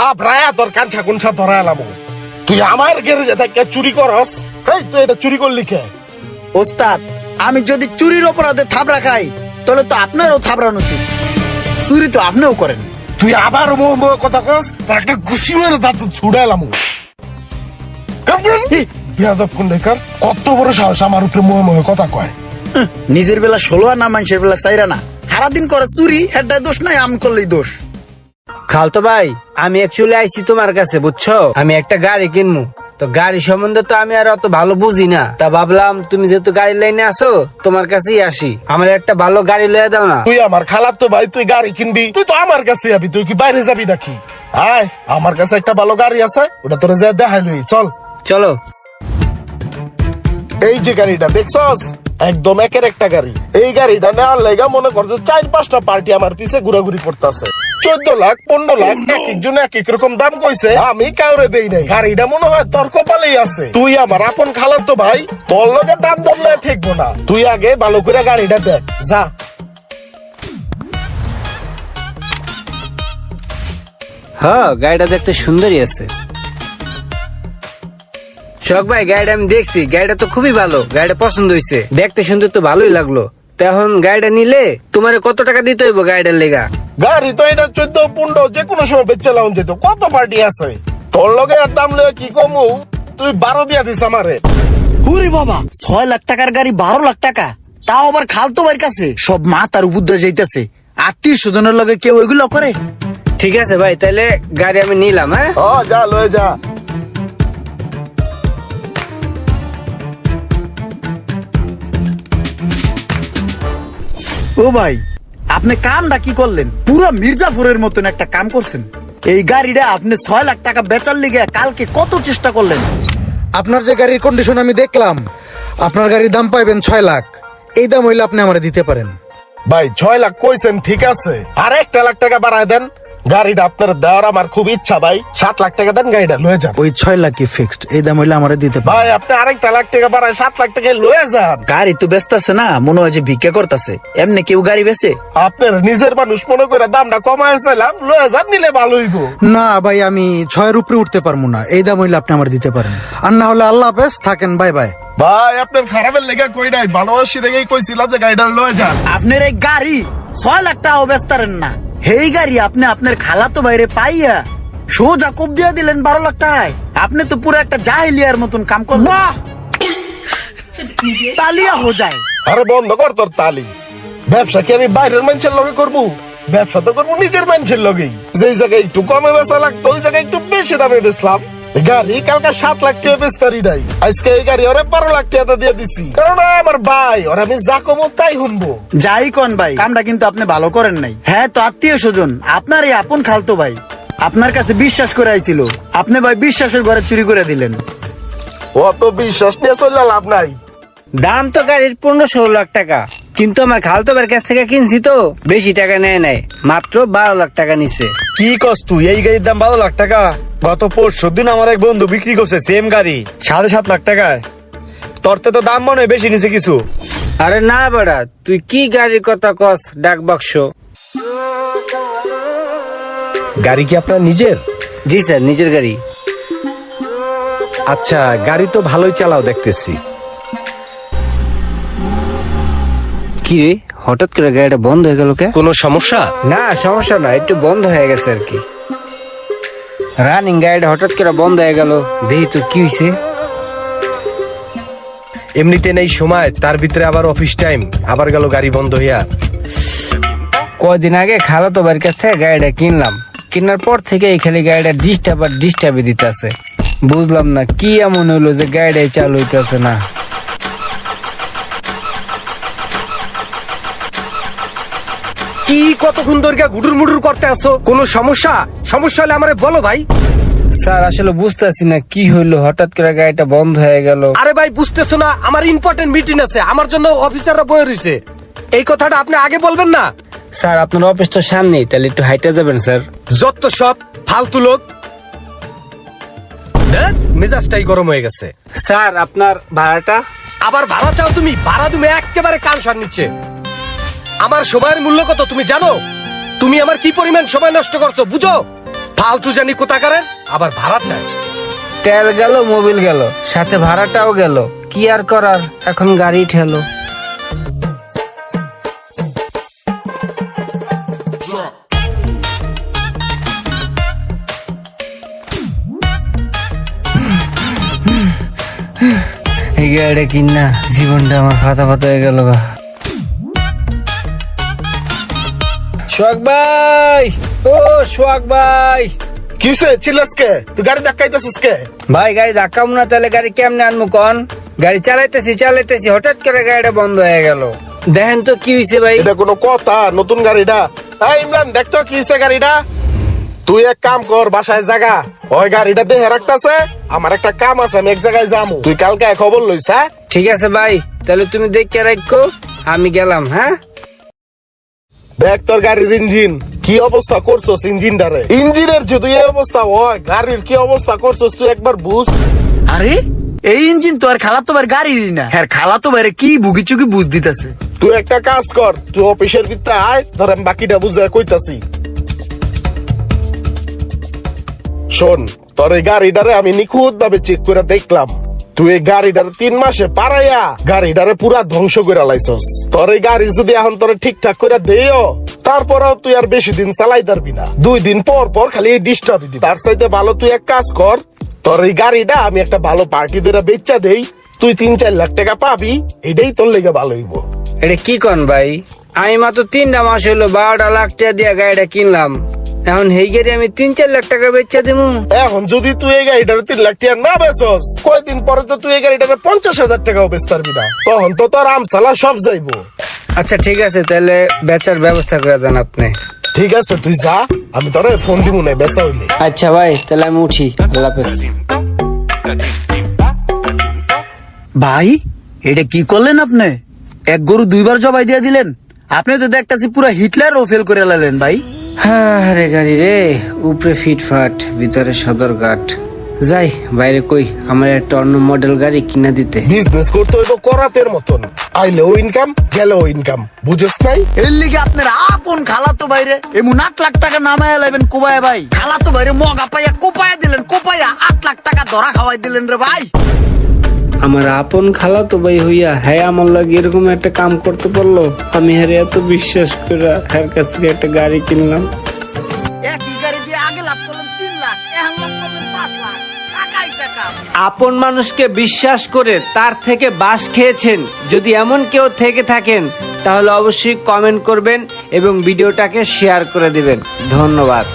থাপড়ায়া তোর কাঞ্চা কুঞ্চা ধরাইলাম তুই আমার গ্যারেজে থেকে চুরি করস। এই তুই এটা চুরি করলি কে? ওস্তাদ আমি যদি চুরির অপরাধে থাবড়া খাই তাহলে তো আপনারও থাবড়ানো উচিত। চুরি তো আপনিও করেন। তুই আবার মোহ মোহ কথা কস তোর একটা ঘুষি মেরে দাঁত ছুড়াইলাম ইয়াদব কুন্ডেকার কত বড় সাহস আমার উপরে মোহ মোহ কথা কয়। নিজের বেলা ষোলো আর না মানুষের বেলা চাইরা না। সারাদিন করে চুরি হেডায় দোষ নাই আমি করলেই দোষ। খালতো ভাই আমি অ্যাকচুয়ালি আইছি তোমার কাছে বুঝছ? আমি একটা গাড়ি কিনবো তো গাড়ি সম্বন্ধে তো আমি আর অত ভালো বুঝি না। তা ভাবলাম তুমি যেহেতু গাড়ি লাইনে আসো তোমার কাছেই আসি। আমার একটা ভালো গাড়ি লয়ে দাও না। তুই আমার খালার তো ভাই তুই গাড়ি কিনবি। তুই তো আমার কাছে যাবি তুই কি বাইরে যাবি নাকি? আয় আমার কাছে একটা ভালো গাড়ি আছে ওটা তোরে যা দেখাই লই চল। চলো। এই যে গাড়িটা দেখছস? একদম একের একটা গাড়ি। এই গাড়িটা নেওয়ার লেগা মনে করছ চার পাঁচটা পার্টি আমার পিছে ঘুরাঘুরি করতেছে। চোদ্দ লাখ পনেরো লাখ এক একজন এক এক রকম দাম কইছে। আমি কাউরে দেই নাই। গাড়িটা মনে হয় তোর কপালেই আছে। তুই আমার আপন খালার তো ভাই তোর লগে দাম ঠিকবো না। তুই আগে ভালো করে গাড়িটা দেখ। যা। হ্যাঁ গাড়িটা দেখতে সুন্দরই আছে। শখ ভাই গাড়িটা আমি দেখছি। গাড়িটা তো খুবই ভালো। গাড়িটা পছন্দ হয়েছে দেখতে সুন্দর তো ভালোই লাগল। তো এখন গাড়িটা নিলে তোমার কত টাকা দিতে হইব গাড়িটার লেগা? গাড়ি তো এটা চোদ্দ পনেরো যে কোনো সময় বেচে লাউন যেত। কত পার্টি আছে? তোর লগে আর দাম লয়ে কি কমু? তুই বারো দিয়া দিস আমারে। হুরি বাবা ছয় লাখ টাকার গাড়ি বারো লাখ টাকা। তাও আবার খালতো বাড়ির কাছে। সব মা তার উপর দিয়ে যাইতেছে। আত্মীয় স্বজনের লগে কেউ এগুলো করে? ঠিক আছে ভাই তাহলে গাড়ি আমি নিলাম হ্যাঁ? ও যা লয়ে যা। ও ভাই আপনি কামটা কি করলেন? পুরো মির্জাপুরের মতন একটা কাম করছেন। এই গাড়িটা আপনি ছয় লাখ টাকা বেচার লিগে কালকে কত চেষ্টা করলেন? আপনার যে গাড়ির কন্ডিশন আমি দেখলাম আপনার গাড়ির দাম পাইবেন ছয় লাখ। এই দাম হইলে আপনি আমার দিতে পারেন। ভাই ছয় লাখ কইছেন ঠিক আছে। আর একটা লাখ টাকা বাড়ায় দেন। গাড়িটা আপনার দেওয়ার আমার খুব ইচ্ছা ভাই। সাত লাখ টাকা দেন গাড়িটা লয়ে যান। ওই ছয় লাখ কি ফিক্সড এই দাম হইলে আমার দিতে ভাই আপনি আরেকটা লাখ টাকা বাড়ায় সাত লাখ টাকা লয়ে যান। গাড়ি তো ব্যস্ত আছে না মনে হয় যে ভিক্ষা করতেছে। এমনি কেউ গাড়ি বেচে? আপনার নিজের মানুষ মনে করে দামটা কমায় কমাইছিলাম লয়ে যান নিলে ভালো হইব। না ভাই আমি ছয়ের উপরে উঠতে পারব না। এই দাম হইলে আপনি আমার দিতে পারেন। আর না হলে আল্লাহ হাফেজ থাকেন বাই বাই। ভাই আপনার খারাপের লেগে কই নাই? ভালোবাসি দেখেই কইছিলাম যে গাড়িটা লয়ে যান। আপনার এই গাড়ি ছয় লাখ টাকাও বেচতারেন না। এই গাড়ি আপনি আপনার খালাতো বাইরে পাইয়া সোজা কোপ দিয়া দিলেন বারো লাখ টাকায়। আপনি তো পুরো একটা জাহিলিয়ার মতন কাম করবেন তালিয়া হো যায়। আরে বন্ধ কর তোর তালি। ব্যবসা কি আমি বাইরের মানুষের লগে করব? ব্যবসা তো করব নিজের মানুষের লগেই। যেই জায়গায় একটু কমে বেচা লাগতো ওই জায়গায় একটু বেশি দামে বেচলাম। এই গাড়ি কালকে সাত লাখ টাকা নাই। আজকে এই গাড়ি ওরে বারো লাখ টাকা দিয়ে দিছি। কারণ আমার ভাই ওর আমি যা কমো তাই শুনব। যাই কন ভাই কামটা কিন্তু আপনি ভালো করেন নাই। হ্যাঁ তো আত্মীয় স্বজন আপনার এই আপন খালতো ভাই আপনার কাছে বিশ্বাস করে আইছিল। আপনি ভাই বিশ্বাসের ঘরে চুরি করে দিলেন। অত বিশ্বাস নিয়ে চললে লাভ নাই। দাম তো গাড়ির পনেরো ষোলো লাখ টাকা। কিন্তু আমার খালতো ভাইয়ের কাছ থেকে কিনছি তো। বেশি টাকা নেয় নাই মাত্র বারো লাখ টাকা নিছে। কি কস তুই? এই গাড়ির দাম বারো লাখ টাকা। গত পরশু দিন আমার এক বন্ধু বিক্রি করছে সেম গাড়ি সাড়ে সাত লাখ টাকায়। তরতে তো দাম মনে হয় বেশি নিছে কিছু। আরে না বেড়া তুই কি গাড়ির কথা কস? ডাক বাক্স। গাড়ি কি আপনার নিজের? জি স্যার নিজের গাড়ি। আচ্ছা গাড়ি তো ভালোই চালাও দেখতেছি। কি রে? হঠাৎ করে গাড়িটা বন্ধ হয়ে গেল কে? কোনো সমস্যা? না সমস্যা না একটু বন্ধ হয়ে গেছে আর কি। রানিং গাড়িটা হঠাৎ করে বন্ধ হয়ে গেল। দেখি তো কি হয়েছে এমনিতে নেই সময় তার ভিতরে আবার অফিস টাইম আবার গেল গাড়ি বন্ধ হইয়া। কয়দিন আগে খালাতো বাড়ির কাছ থেকে গাড়িটা কিনলাম। কেনার পর থেকে এই খালি গাড়িটা ডিস্টার্ব আর ডিস্টার্বই দিতেছে। বুঝলাম না কি এমন হইল যে গাড়িটাই চালু হইতেছে না। কি কতক্ষণ ধরে গুডুর মুডুর করতে আসো কোনো সমস্যা? সমস্যা হলে আমারে বলো ভাই। স্যার আসলে বুঝতেছি না কি হইল হঠাৎ করে গাড়িটা বন্ধ হয়ে গেল। আরে ভাই বুঝতেছো না আমার ইম্পর্টেন্ট মিটিং আছে আমার জন্য অফিসাররা বয়ে রয়েছে এই কথাটা আপনি আগে বলবেন না? স্যার আপনার অফিস তো সামনেই তাহলে একটু হাইটে যাবেন স্যার। যত সব ফালতু লোক। মেজাজটাই গরম হয়ে গেছে। স্যার আপনার ভাড়াটা? আবার ভাড়া চাও তুমি? ভাড়া তুমি একেবারে কান সার নিচ্ছে। আমার সময়ের মূল্য কত তুমি জানো? তুমি আমার কি পরিমাণ সময় নষ্ট করছ, বুঝো? ফালতু জানি কোথাকারের, আবার ভাড়া চায়। তেল গেল, মোবিল গেল, সাথে ভাড়াটাও গেল। কি আর করার, এখন গাড়ি ঠেলো। এই গাড়িটা কিনা, জীবনটা আমার ফাতা ফাতা হয়ে গেল গা। সোহাগ ভাই ও সোহাগ ভাই। কিসে চিল্লাসকে তুই গাড়ি ধাক্কাইতেছিস কে? ভাই গাড়ি ধাক্কাম না তাহলে গাড়ি কেমনে আনব কন? গাড়ি চালাইতেছি চালাইতেছি হঠাৎ করে গাড়িটা বন্ধ হয়ে গেল। দেখেন তো কি হয়েছে ভাই। এটা কোনো কথা নতুন গাড়িটা। এই ইমরান দেখতো কি হইছে গাড়িটা। তুই এক কাম কর বাসায় জাগা। ওই গাড়িটা দেহে রাখতাছে আমার একটা কাম আছে আমি এক জায়গায় যাব তুই কালকে খবর লইস হ্যাঁ? ঠিক আছে ভাই তাহলে তুমি দেখে রাখো আমি গেলাম হ্যাঁ? দেখ তোর গাড়ির ইঞ্জিন। কি অবস্থা করছস ইঞ্জিনটারে? ইঞ্জিনের যদি এই অবস্থা হয় গাড়ির কি অবস্থা করছস তুই একবার বুঝ। আরে এই ইঞ্জিন তো আর খালাতো ভাইয়ের গাড়িরই না। হ্যাঁ খালাতো ভাইরে কি বুকি চুকি বুঝ দিতেছে। তুই একটা কাজ কর তুই অফিসের ভিতরে আয় ধর আমি বাকিটা বুঝে কইতাছি। শোন তোর এই গাড়িটারে আমি নিখুঁত ভাবে চেক করে দেখলাম। তুই এই গাড়িটারে তিন মাসে পারাইয়া গাড়িটারে পুরা ধ্বংস করে লাইছস। তোর এই গাড়ি যদি এখন তোরে ঠিকঠাক করে দেও তারপরেও তুই আর বেশি দিন চালাই পারবি না। দুই দিন পর পর খালি ডিস্টার্ব দিবি। তার চাইতে ভালো তুই এক কাজ কর, তোর এই গাড়িটা আমি একটা ভালো পার্টি ধরে বেচা দেই, তুই তিন চার লাখ টাকা পাবি, এটাই তোর লেগে ভালো হইব। এটা কি কন ভাই? আমি মাত্র তিনটা মাস হলো বারোটা লাখ টাকা দিয়ে গাড়িটা কিনলাম। এখন এই গাড়ি আমি তিন চার লাখ টাকা বেচা দিব এখন যদি তুই এই গাড়িটার তিন লাখ টাকা না বেচস কয়দিন পরে তো তুই এই গাড়িটাকে পঞ্চাশ হাজার টাকাও বেচতে পারবি না তখন তো তোর আমসালা সব যাইবো। আচ্ছা ঠিক আছে তাহলে বেচার ব্যবস্থা করে দেন আপনি। ঠিক আছে তুই যা আমি তোর ফোন দিব না বেচা হইলে। আচ্ছা ভাই তাহলে আমি উঠি। আল্লাহ হাফেজ। ভাই এটা কি করলেন আপনি? এক গরু দুইবার জবাই দিয়ে দিলেন। আপনি তো দেখতাছি পুরো হিটলার ও ফেল করে লালেন ভাই। হ্যাঁ রে গাড়ি রে উপরে ফিটফাট ভিতরে সদর ঘাট যাই বাইরে কই আমার একটা অন্য মডেল গাড়ি কিনা দিতে। বিজনেস করতে হইব করাতের মতন। আইলেও ইনকাম গেলেও ইনকাম বুঝেস নাই? এর লিগে আপনার আপন খালাতো বাইরে এমন আট লাখ টাকা নামায় লাইবেন কোবায় ভাই। খালাতো বাইরে মগা পাইয়া কোপায়া দিলেন কোপাইয়া আট লাখ টাকা ধরা খাওয়াই দিলেন রে ভাই। আমার আপন খালা তো ভাই হইয়া হ্যাঁ আমার লাগে এরকম একটা কাম করতে পারল? আমি হ্যাঁ এত বিশ্বাস করে হ্যার কাছ থেকে একটা গাড়ি কিনলাম। একই গাড়ি দিয়ে আগে লাভ করলেন তিন লাখ এখন লাভ করলেন পাঁচ লাখ। টাকাই টাকা। আপন মানুষকে বিশ্বাস করে তার থেকে বাস খেয়েছেন। যদি এমন কেউ থেকে থাকেন তাহলে অবশ্যই কমেন্ট করবেন এবং ভিডিওটাকে শেয়ার করে দিবেন। ধন্যবাদ।